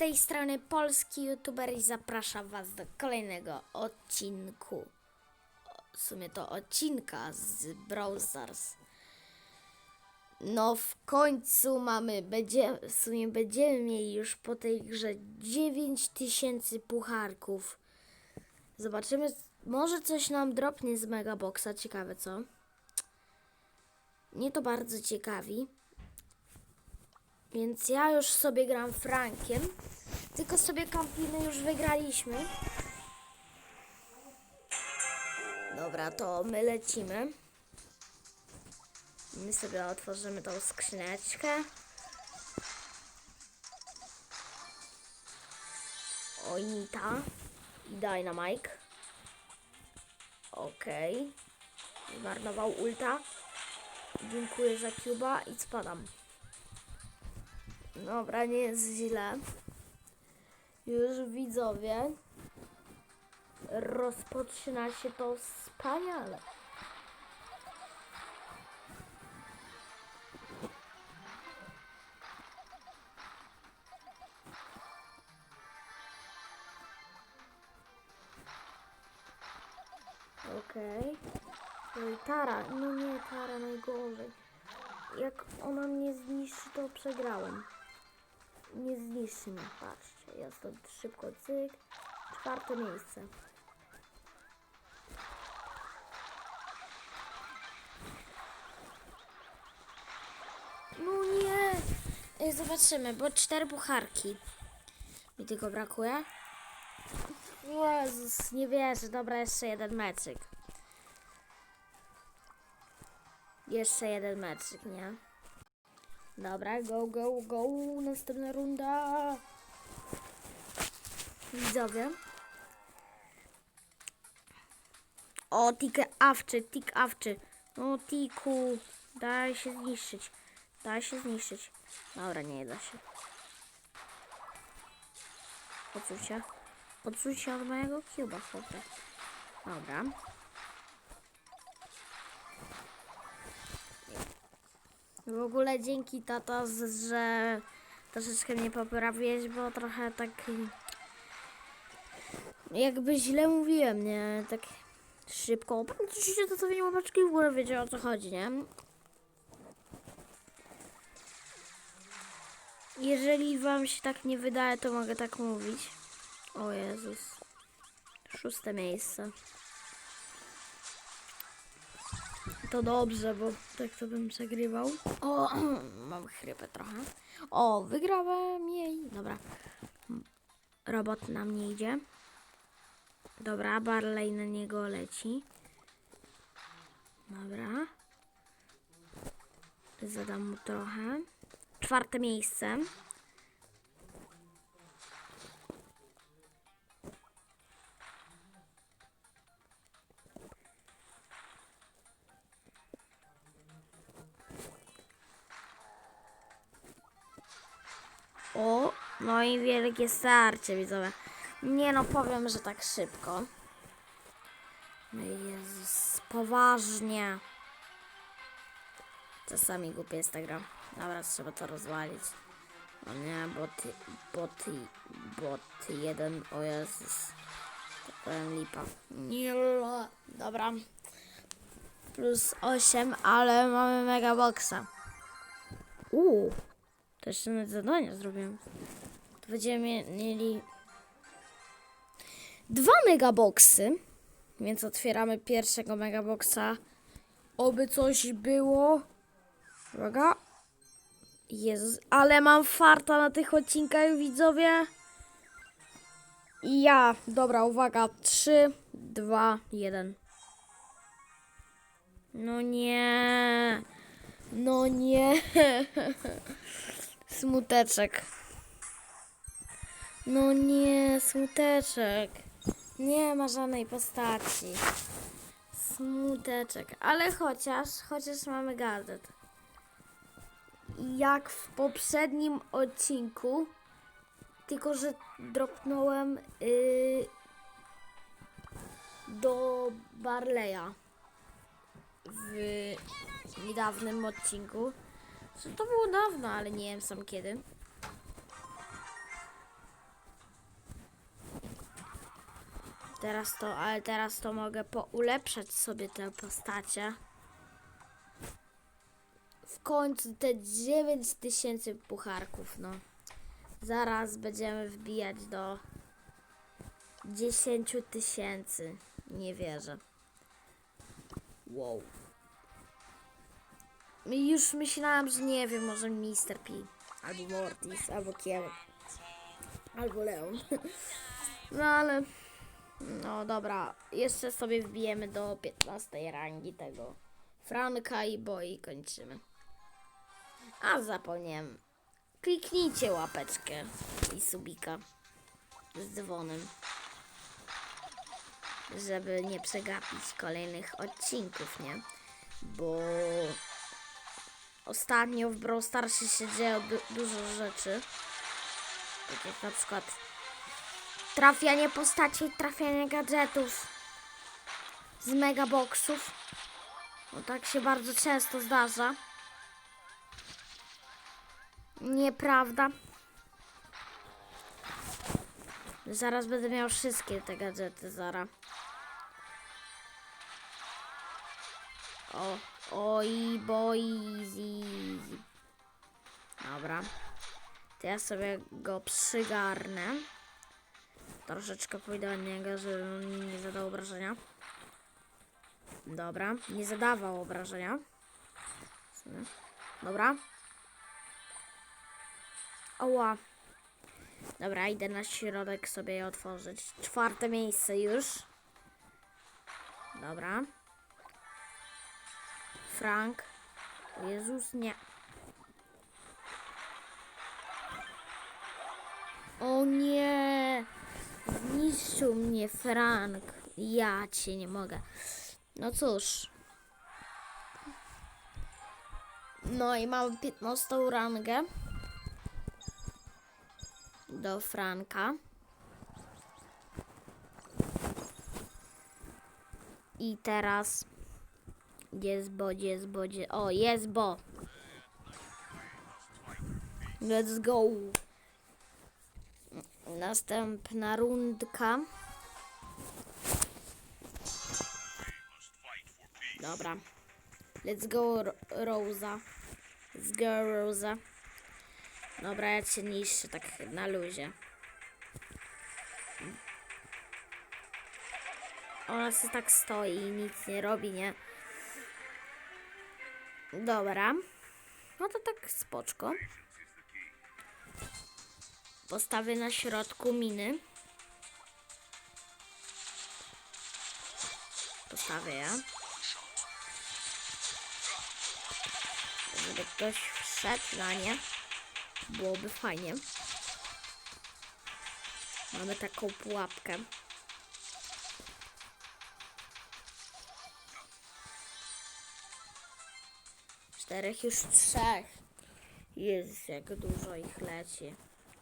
tej strony polski youtuber i zapraszam was do kolejnego odcinku. W sumie to odcinka z Brawl Stars. No w końcu mamy, będzie, w sumie będziemy mieli już po tej grze 9000 pucharków. Zobaczymy, może coś nam dropnie z Megaboxa, ciekawe co. Mnie to bardzo ciekawi. Więc ja już sobie gram Frankiem. Tylko sobie kampiny już wygraliśmy. Dobra, to my lecimy. My sobie otworzymy tą skrzyneczkę. Oinita i Dynamite. Okej. Zmarnował ulta. Dziękuję za Cuba i spadam. Dobra, nie jest źle. Już widzowie. Rozpoczyna się to wspaniale. Okej. Okay. Tara, no nie, Tara najgorzej. Jak ona mnie zniszczy, to przegrałem. Nie zniszczy mnie, patrzcie. Ja stąd szybko cyk. Czwarte miejsce. No nie! Ej, Zobaczymy, bo cztery pucharki. Mi tylko brakuje. Jezus, nie wierzę. Dobra, jeszcze jeden meczyk. Jeszcze jeden meczyk, nie? Dobra, go, go, go. Następna runda. Widzowie. O, tik awczy, tik awczy. O, tiku. Daj się zniszczyć. Daj się zniszczyć. Dobra, nie da się. Odsuń się od mojego cuba, chłopie. Dobra. W ogóle dzięki tata, z- że troszeczkę mnie poprawiłeś, bo trochę tak jakby źle mówiłem, nie? Tak szybko. Oczywiście to sobie łapaczki w górę wiecie o co chodzi, nie? Jeżeli wam się tak nie wydaje, to mogę tak mówić. O Jezus. Szóste miejsce. To dobrze, bo tak to bym przegrywał. O, mam chrypę trochę. O, wygrałem jej. Dobra. Robot na mnie idzie. Dobra, Barley na niego leci. Dobra. Zadam mu trochę. Czwarte miejsce. O, no i wielkie starcie, widzowie. Nie no, powiem, że tak szybko. No Jezus, poważnie. Czasami głupie jest ta gra. Dobra, trzeba to rozwalić. O nie, boty, boty, boty jeden, o Jezus. To powiem lipa. Nie, dobra. Plus 8, ale mamy mega boxa. Uuu. To jeszcze nawet zadania zrobiłem. To będziemy mieli dwa megaboxy. Więc otwieramy pierwszego megaboxa. Oby coś było. Uwaga. Jezus, ale mam farta na tych odcinkach, widzowie. I ja. Dobra, uwaga. 3, 2, 1. No nie. No nie. Smuteczek. No nie, smuteczek. Nie ma żadnej postaci. Smuteczek. Ale chociaż, chociaż mamy gadżet. Jak w poprzednim odcinku, tylko że dropnąłem yy, do Barleya w niedawnym odcinku. To było dawno, ale nie wiem sam kiedy. Teraz to, ale teraz to mogę poulepszać sobie tę postacie. W końcu te 9000 pucharków, no. Zaraz będziemy wbijać do 10 tysięcy. Nie wierzę. Wow. Już myślałam, że nie wiem, może Mr. P. Albo Mortis, albo Kieł. Albo Leon. No ale... No dobra, jeszcze sobie wbijemy do 15 rangi tego Franka i Boi kończymy. A zapomniałem. Kliknijcie łapeczkę i subika z dzwonem, żeby nie przegapić kolejnych odcinków, nie? Bo ostatnio w Brawl Starsie się dzieje du- dużo rzeczy. Tak jak na przykład trafianie postaci, trafianie gadżetów z megaboxów. No tak się bardzo często zdarza. Nieprawda. Zaraz będę miał wszystkie te gadżety, zara. O, oj, boizi. Dobra. To ja sobie go przygarnę. Troszeczkę pójdę od niego, żeby on nie zadał obrażenia. Dobra, nie zadawał obrażenia. Dobra. Oła. Dobra, idę na środek sobie je otworzyć. Czwarte miejsce już. Dobra. Frank. Jezus, nie. O nie! Zniszczył mnie Frank. Ja cię nie mogę. No cóż. No i mamy 15 rangę. Do Franka. I teraz jest bo, jest bo, jest... O, jest bo. Let's go. Następna rundka. Dobra. Let's go, Ro- Rosa. Let's go, Rosa. Dobra, ja cię niszczę tak na luzie. Ona sobie tak stoi i nic nie robi, nie? Dobra. No to tak spoczko. Postawię na środku miny. Postawię ja. Żeby ktoś wszedł na nie. Byłoby fajnie. Mamy taką pułapkę. Czterech już trzech. Jezus, jak dużo ich leci.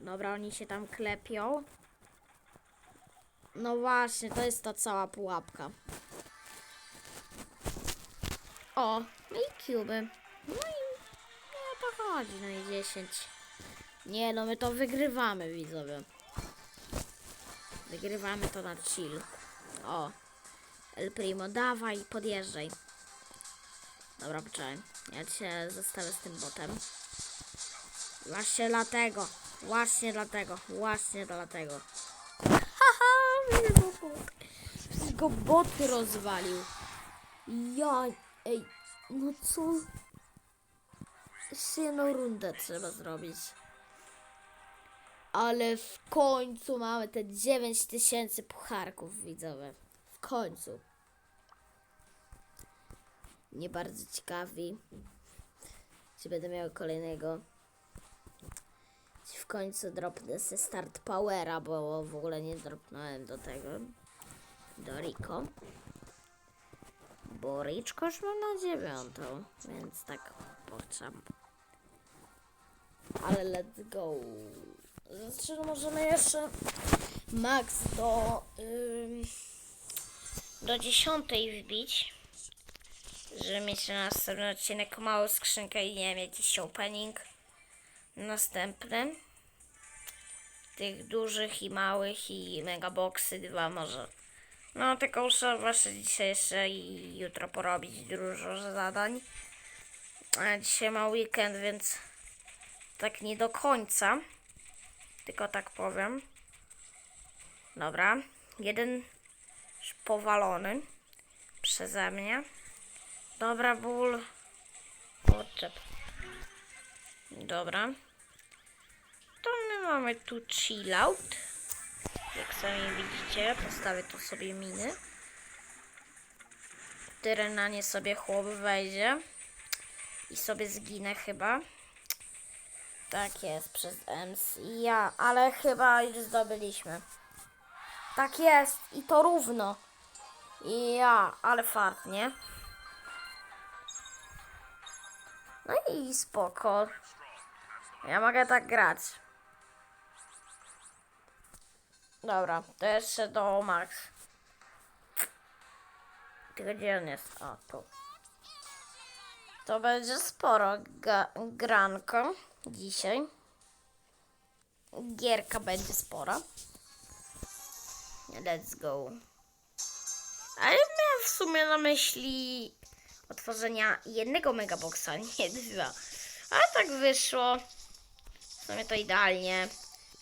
Dobra, oni się tam klepią. No właśnie, to jest ta cała pułapka. O, no i kuby. No i nie o to chodzi, no i 10. Nie, no my to wygrywamy, widzowie. Wygrywamy to na chill. O, El Primo, dawaj, podjeżdżaj. Dobra, poczekaj. Ja cię zostawię z tym botem. Właśnie dlatego, właśnie dlatego, właśnie dlatego. Haha, mnie go bot. Rozwalił. Ja, ej, no co? Jedną rundę trzeba zrobić. Ale w końcu mamy te 9000 pucharków widzowe. W końcu. Nie bardzo ciekawi, czy będę miał kolejnego. Czy w końcu dropnę ze start powera, bo w ogóle nie dropnąłem do tego. Do Rico. Bo Riczko już mam na dziewiątą, więc tak poczam. Ale let's go. Znaczy, możemy jeszcze max do ym, do dziesiątej wbić, żeby mieć na następny odcinek małą skrzynkę i nie wiem, jakiś opening następny. Tych dużych i małych i megaboxy dwa może No, tylko muszę właśnie dzisiaj jeszcze i jutro porobić dużo zadań. A dzisiaj ma weekend, więc tak nie do końca. Tylko tak powiem. Dobra. Jeden powalony przeze mnie. Dobra, ból. Odczep. Dobra. To my mamy tu chill out. Jak sami widzicie, postawię tu sobie miny. Które na nie sobie chłop wejdzie. I sobie zginę chyba. Tak jest, przez MC. Ja, ale chyba już zdobyliśmy. Tak jest, i to równo. Ja, ale fart, nie? No i spoko. Ja mogę tak grać. Dobra, to jeszcze do Max. Tylko gdzie on jest? O, tu. To będzie sporo ga- granko dzisiaj. Gierka będzie spora. Let's go. Ale miałem w sumie na myśli otworzenia jednego megaboxa, nie dwa. Ale tak wyszło. W sumie to idealnie.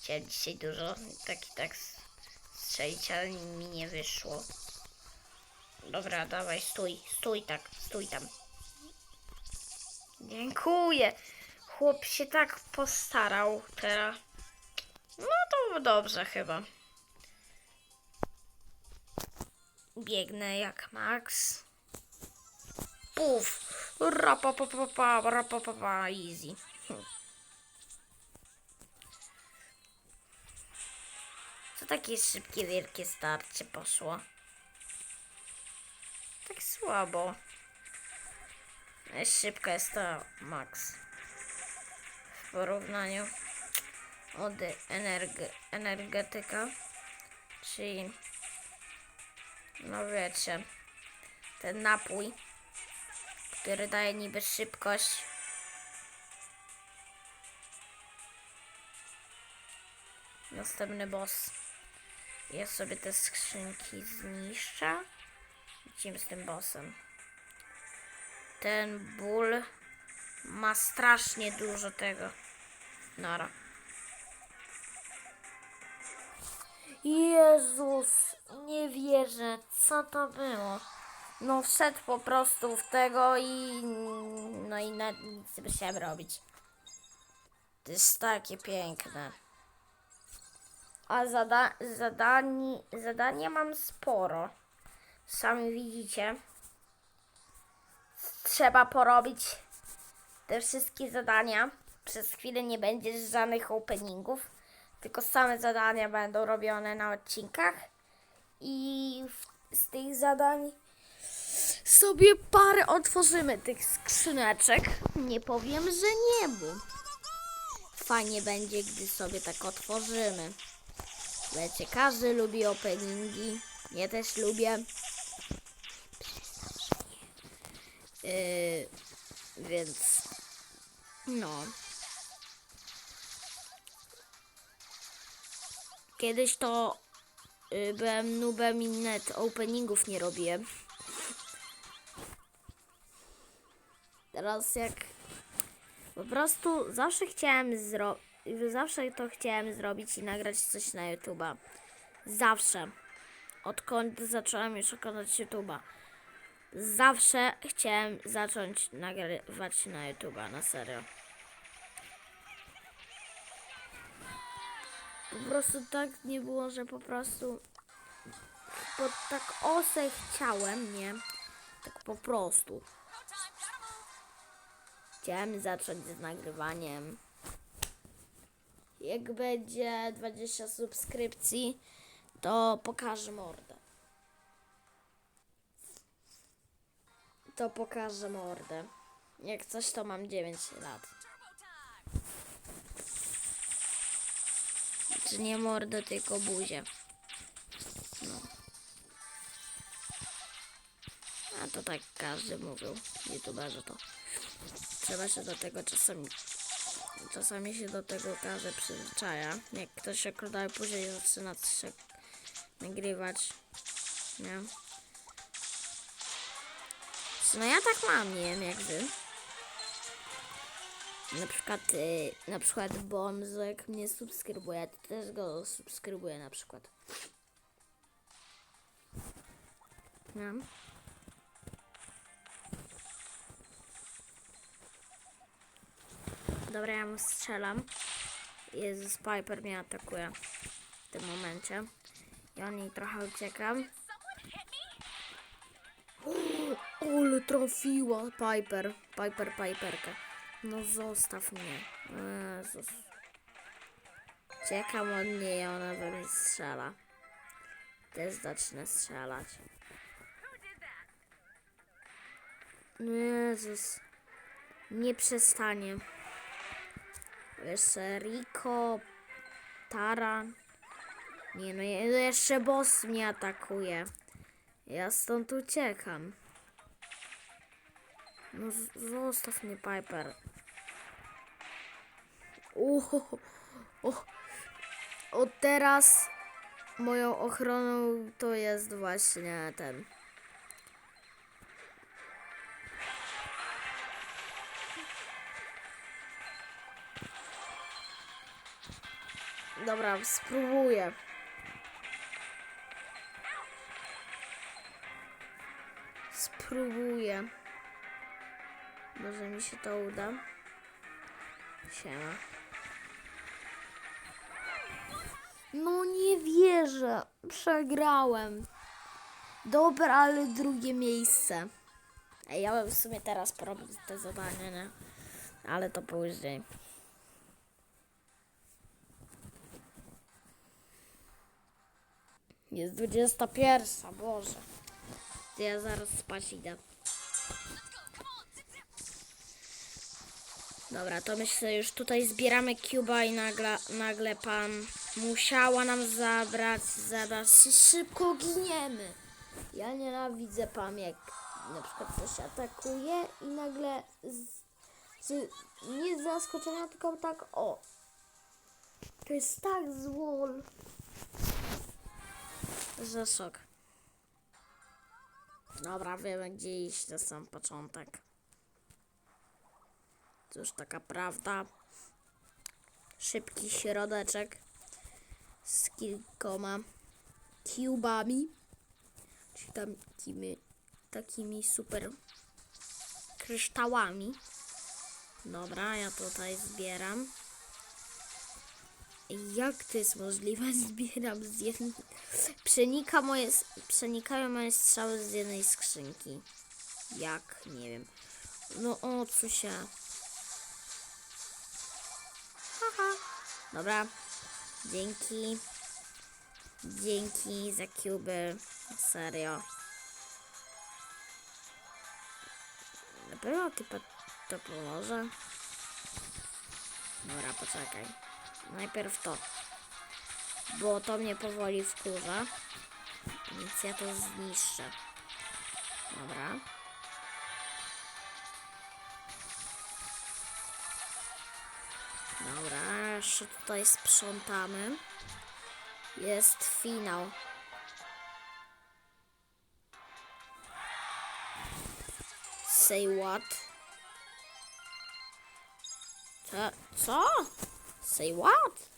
Chciałem dzisiaj dużo tak i tak strzelić, ale mi nie wyszło. Dobra, dawaj, stój, stój tak, stój tam. Dziękuję. Chłop się tak postarał teraz. No to dobrze chyba. Biegnę jak Max. Puf. Rapapapapa, rapapapa, easy. Hm. Co takie szybkie, wielkie starcie poszło? Tak słabo. Szybka jest ta Max. W porównaniu od energe, energetyka. Czyli no wiecie, ten napój, który daje niby szybkość. Następny boss. Ja sobie te skrzynki zniszczę. Lecimy z tym bossem. Ten ból ma strasznie dużo tego. Nara. Jezus, nie wierzę, co to było? No wszedł po prostu w tego i no i na nic nie chciałem robić. To jest takie piękne. A zada zadani zadanie mam sporo. Sami widzicie. Trzeba porobić te wszystkie zadania. Przez chwilę nie będzie żadnych openingów, tylko same zadania będą robione na odcinkach. I w, z tych zadań sobie parę otworzymy tych skrzyneczek. Nie powiem, że nie, bo fajnie będzie, gdy sobie tak otworzymy. Wiecie, każdy lubi openingi. Ja też lubię. Yy, więc no. Kiedyś to y, byłem nubem i net openingów nie robiłem. Teraz jak po prostu zawsze chciałem zrobić, zawsze to chciałem zrobić i nagrać coś na YouTube'a. Zawsze. Odkąd zacząłem już oglądać YouTube'a. Zawsze chciałem zacząć nagrywać na YouTube'a, na serio. Po prostu tak nie było, że po prostu bo tak ose chciałem, nie? Tak po prostu. Chciałem zacząć z nagrywaniem. Jak będzie 20 subskrypcji, to pokażę mordę. To pokażę mordę. Jak coś, to mam 9 lat. Czy nie mordę, tylko buzię. No. A to tak każdy mówił. YouTuberzy to. Trzeba się do tego czasami. Czasami się do tego każe przyzwyczaja. Jak ktoś ogląda i później zaczyna się nagrywać. Nie. No ja tak mam, nie wiem jak wy. Na przykład, y, na przykład Bonzek mnie subskrybuje, to też go subskrybuję na przykład. No. Dobra, ja mu strzelam. Jezus, Piper mnie atakuje w tym momencie. I on jej trochę uciekam. Ole trafiła Piper. Piper, Piperka. No zostaw mnie. Jezus. Czekam od niej, ona we mnie strzela. Też zacznę strzelać. Jezus. Nie przestanie. Jeszcze Rico, Taran. Nie no, je- jeszcze boss mnie atakuje. Ja stąd uciekam. No zostaw mnie, Piper. Uho, o, od teraz moją ochroną to jest właśnie ten. Dobra, spróbuję. Spróbuję. Może mi się to uda. Siema. No nie wierzę. Przegrałem. Dobra, ale drugie miejsce. Ej, ja bym w sumie teraz porobił te zadanie, nie? Ale to później. Jest 21, Boże. To Ja zaraz spać idę. Dobra, to myślę, już tutaj zbieramy Cuba i nagle, nagle pan musiała nam zabrać, zabrać się szybko giniemy. Ja nienawidzę pan, jak na przykład coś atakuje i nagle z, z, nie z zaskoczenia, tylko tak o. To jest tak złol. Że szok. Dobra, wiemy gdzie iść na sam początek. Cóż, taka prawda. Szybki środeczek z kilkoma cubami. Tam takimi, takimi super kryształami. Dobra, ja tutaj zbieram. Jak to jest możliwe? Zbieram z jednej... Przenika moje... Przenikają moje strzały z jednej skrzynki. Jak? Nie wiem. No o co się... Haha. Dobra. Dzięki. Dzięki za kuby. Serio. Na pewno typa to pomoże. Dobra, poczekaj. Najpierw to. Bo to mnie powoli wkurza. Więc ja to zniszczę. Dobra. Dobra, jeszcze tutaj sprzątamy. Jest finał. Say what? Co? Co? Say what?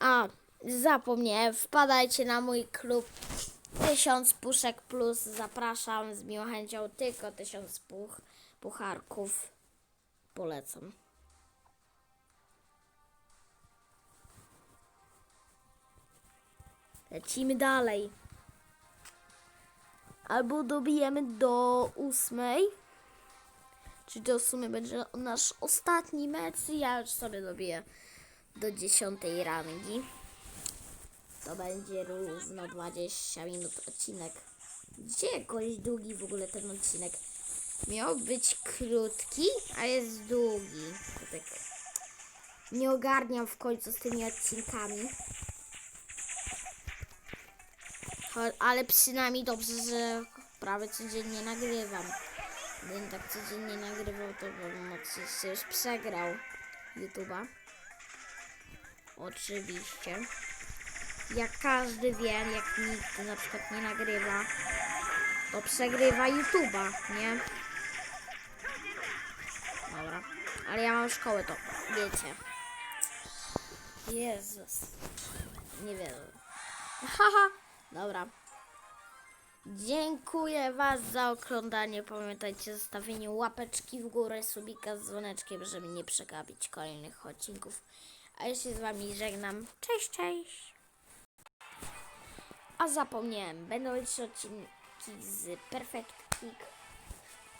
A, zapomniałem, wpadajcie na mój klub 1000 puszek plus. Zapraszam z miłą chęcią, tylko 1000 puch, pucharków. Polecam. Lecimy dalej. Albo dobijemy do ósmej. Czyli to w sumie będzie nasz ostatni mecz. Ja już sobie dobiję do dziesiątej rangi. To będzie równo 20 minut odcinek. Gdzie jakoś długi w ogóle ten odcinek? Miał być krótki, a jest długi. To tak nie ogarniam w końcu z tymi odcinkami. Ale przynajmniej dobrze, że prawie codziennie nagrywam. Gdybym tak codziennie nagrywał, to bym oczywiście już przegrał YouTube'a. Oczywiście. Jak każdy wie, jak nikt na przykład nie nagrywa, to przegrywa YouTube'a, nie? Dobra. Ale ja mam szkołę, to wiecie. Jezus. Nie wiem. Haha. Dobra. Dziękuję Was za oglądanie. Pamiętajcie o zostawieniu łapeczki w górę, subika z dzwoneczkiem, żeby nie przegapić kolejnych odcinków. A ja się z Wami żegnam. Cześć, cześć. A zapomniałem, będą jeszcze odcinki z Perfect Kick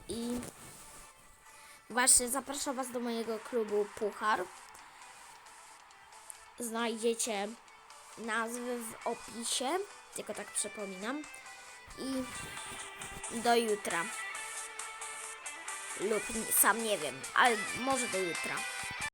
i właśnie zapraszam Was do mojego klubu Puchar. Znajdziecie nazwy w opisie, tylko tak przypominam. I do jutra. Lub sam nie wiem, ale może do jutra.